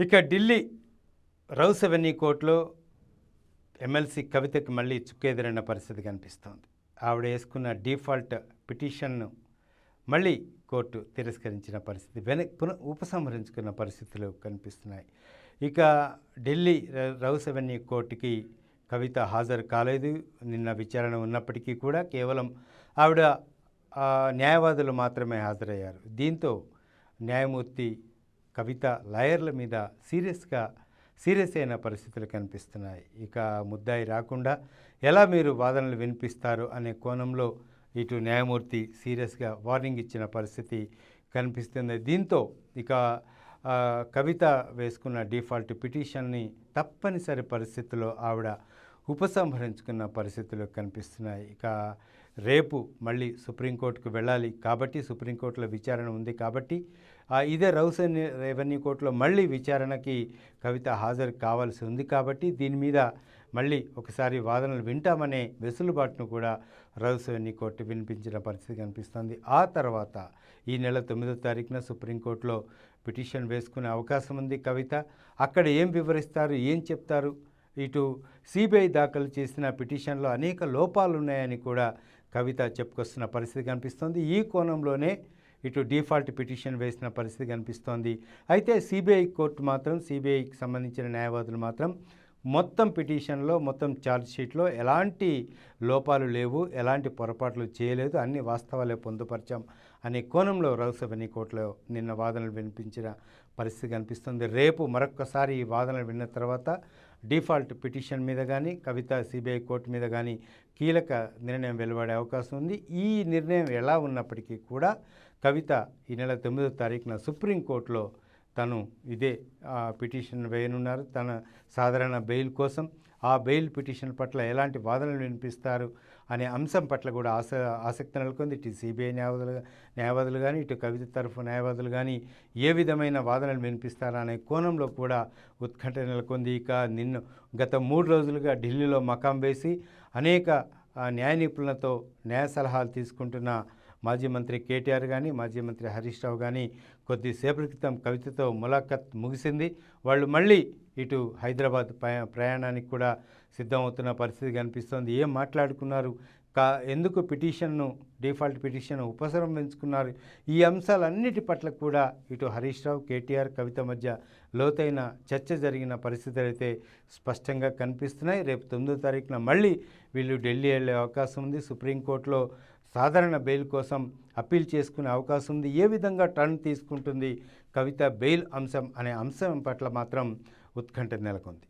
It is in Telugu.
ఇక ఢిల్లీ రౌస్ అవెన్యూ కోర్టులో ఎమ్మెల్సీ కవితకు మళ్ళీ చుక్కెదిరిన పరిస్థితి కనిపిస్తోంది. ఆవిడ వేసుకున్న డిఫాల్ట్ పిటిషన్ను మళ్ళీ కోర్టు తిరస్కరించిన పరిస్థితి వెన పున ఉపసంహరించుకున్న పరిస్థితులు కనిపిస్తున్నాయి. ఇక ఢిల్లీ ర- రౌస్ అవెన్యూ కోర్టుకి కవిత హాజరు కాలేదు. నిన్న విచారణ ఉన్నప్పటికీ కూడా కేవలం ఆవిడ న్యాయవాదులు మాత్రమే హాజరయ్యారు. దీంతో న్యాయమూర్తి కవిత లాయర్ల మీద సీరియస్గా సీరియస్ అయిన పరిస్థితులు కనిపిస్తున్నాయి. ఇక ముద్దాయి రాకుండా ఎలా మీరు వాదనలు వినిపిస్తారు అనే కోణంలో ఇటు న్యాయమూర్తి సీరియస్గా వార్నింగ్ ఇచ్చిన పరిస్థితి కనిపిస్తుంది. దీంతో ఇక కవిత వేసుకున్న డిఫాల్ట్ పిటిషన్ని తప్పనిసరి పరిస్థితుల్లో ఆవిడ ఉపసంహరించుకున్న పరిస్థితులు కనిపిస్తున్నాయి. ఇక రేపు మళ్ళీ సుప్రీంకోర్టుకు వెళ్ళాలి కాబట్టి సుప్రీంకోర్టులో విచారణ ఉంది కాబట్టి ఇదే రౌస్ రెవెన్యూ కోర్టులో మళ్ళీ విచారణకి కవిత హాజరు కావాల్సి ఉంది కాబట్టి దీని మీద మళ్ళీ ఒకసారి వాదనలు వింటామనే వెసులుబాటును కూడా రౌస్ అవెన్యూ కోర్టు వినిపించిన పరిస్థితి కనిపిస్తుంది. ఆ తర్వాత ఈ నెల తొమ్మిదో తారీఖున సుప్రీంకోర్టులో పిటిషన్ వేసుకునే అవకాశం ఉంది కవిత. అక్కడ ఏం వివరిస్తారు? ఏం చెప్తారు? ఇటు సిబిఐ దాఖలు చేసిన పిటిషన్లో అనేక లోపాలు ఉన్నాయని కూడా కవిత చెప్పుకొస్తున్న పరిస్థితి కనిపిస్తోంది. ఈ కోణంలోనే ఇటు డిఫాల్ట్ పిటిషన్ వేసిన పరిస్థితి కనిపిస్తోంది. అయితే సిబిఐ కోర్టు మాత్రం సిబిఐకి సంబంధించిన న్యాయవాదులు మాత్రం మొత్తం పిటిషన్లో మొత్తం ఛార్జ్షీట్లో ఎలాంటి లోపాలు లేవు ఎలాంటి పొరపాట్లు చేయలేదు అన్ని వాస్తవాలే పొందుపరిచాం అనే కోణంలో రౌస్ కోర్టులో నిన్న వాదనలు వినిపించిన పరిస్థితి కనిపిస్తుంది. రేపు మరొక్కసారి ఈ వాదనలు విన్న తర్వాత డిఫాల్ట్ పిటిషన్ మీద కానీ కవిత సిబిఐ కోర్టు మీద కానీ కీలక నిర్ణయం వెలువడే అవకాశం ఉంది. ఈ నిర్ణయం ఎలా ఉన్నప్పటికీ కూడా కవిత ఈ నెల తొమ్మిదో తారీఖున సుప్రీంకోర్టులో తను ఇదే పిటిషన్ వేయనున్నారు. తన సాధారణ బెయిల్ కోసం ఆ బెయిల్ పిటిషన్ పట్ల ఎలాంటి వాదనలు వినిపిస్తారు అనే అంశం పట్ల కూడా ఆస ఆసక్తి నెలకొంది. ఇటు సిబిఐ న్యాయవాదులు న్యాయవాదులు కానీ ఇటు కవిత తరఫు న్యాయవాదులు కానీ ఏ విధమైన వాదనలు వినిపిస్తారా అనే కోణంలో కూడా ఉత్కంఠ నెలకొంది. ఇక నిన్ను గత మూడు రోజులుగా ఢిల్లీలో మకాం వేసి అనేక న్యాయ నిపుణులతో న్యాయ సలహాలు తీసుకుంటున్న మాజీ మంత్రి కేటీఆర్ కానీ మాజీ మంత్రి హరీష్ రావు కానీ కొద్దిసేపటి క్రితం కవితతో ములాఖత్ ముగిసింది. వాళ్ళు మళ్ళీ ఇటు హైదరాబాద్ ప్రయా- ప్రయాణానికి కూడా సిద్ధమవుతున్న పరిస్థితి కనిపిస్తోంది. ఏం మాట్లాడుకున్నారు? కా ఎందుకు పిటిషన్ను డిఫాల్ట్ పిటిషన్ ఉపసంహరించుకున్నారు ఈ అంశాలన్నిటి పట్ల కూడా ఇటు హరీష్ రావు కేటీఆర్ కవిత మధ్య లోతైన చర్చ జరిగిన పరిస్థితులు అయితే స్పష్టంగా కనిపిస్తున్నాయి. రేపు తొమ్మిదో తారీఖున మళ్ళీ వీళ్ళు ఢిల్లీ వెళ్ళే అవకాశం ఉంది. సుప్రీంకోర్టులో సాధారణ బెయిల్ కోసం అప్పీల్ చేసుకునే అవకాశం ఉంది. ఏ విధంగా టర్న్ తీసుకుంటుంది కవిత బెయిల్ అంశం అనే అంశం పట్ల మాత్రం ఉత్కంఠ నెలకొంది.